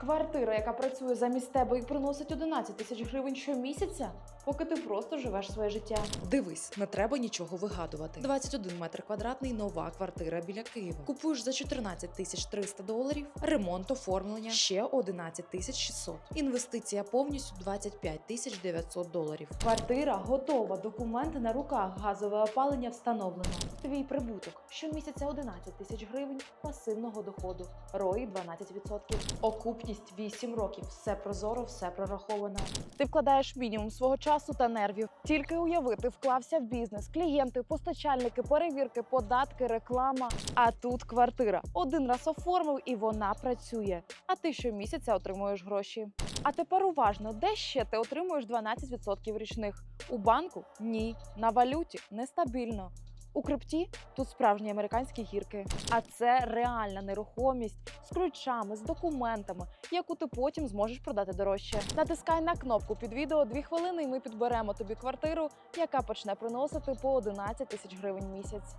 Квартира, яка працює замість тебе і приносить 11 тисяч гривень щомісяця, поки ти просто живеш своє життя. Дивись, не треба нічого вигадувати. 21 метр квадратний, нова квартира біля Києва. Купуєш за 14 тисяч 300 доларів, ремонт, оформлення ще 11 тисяч 600. Інвестиція повністю 25 тисяч 900 доларів. Квартира готова, документи на руках, газове опалення встановлено. Твій прибуток щомісяця 11 тисяч гривень пасивного доходу, рої 12%. Окупність 8 років. Все прозоро, все прораховано. Ти вкладаєш мінімум свого часу та нервів. Тільки уявити, вклався в бізнес, клієнти, постачальники, перевірки, податки, реклама. А тут квартира. Один раз оформив і вона працює. А ти щомісяця отримуєш гроші. А тепер уважно, де ще ти отримуєш 12% річних? У банку? Ні. На валюті нестабільно. У крипті тут справжні американські гірки. А це реальна нерухомість з ключами, з документами, яку ти потім зможеш продати дорожче. Натискай на кнопку під відео дві хвилини, і ми підберемо тобі квартиру, яка почне приносити по 11 тисяч гривень місяць.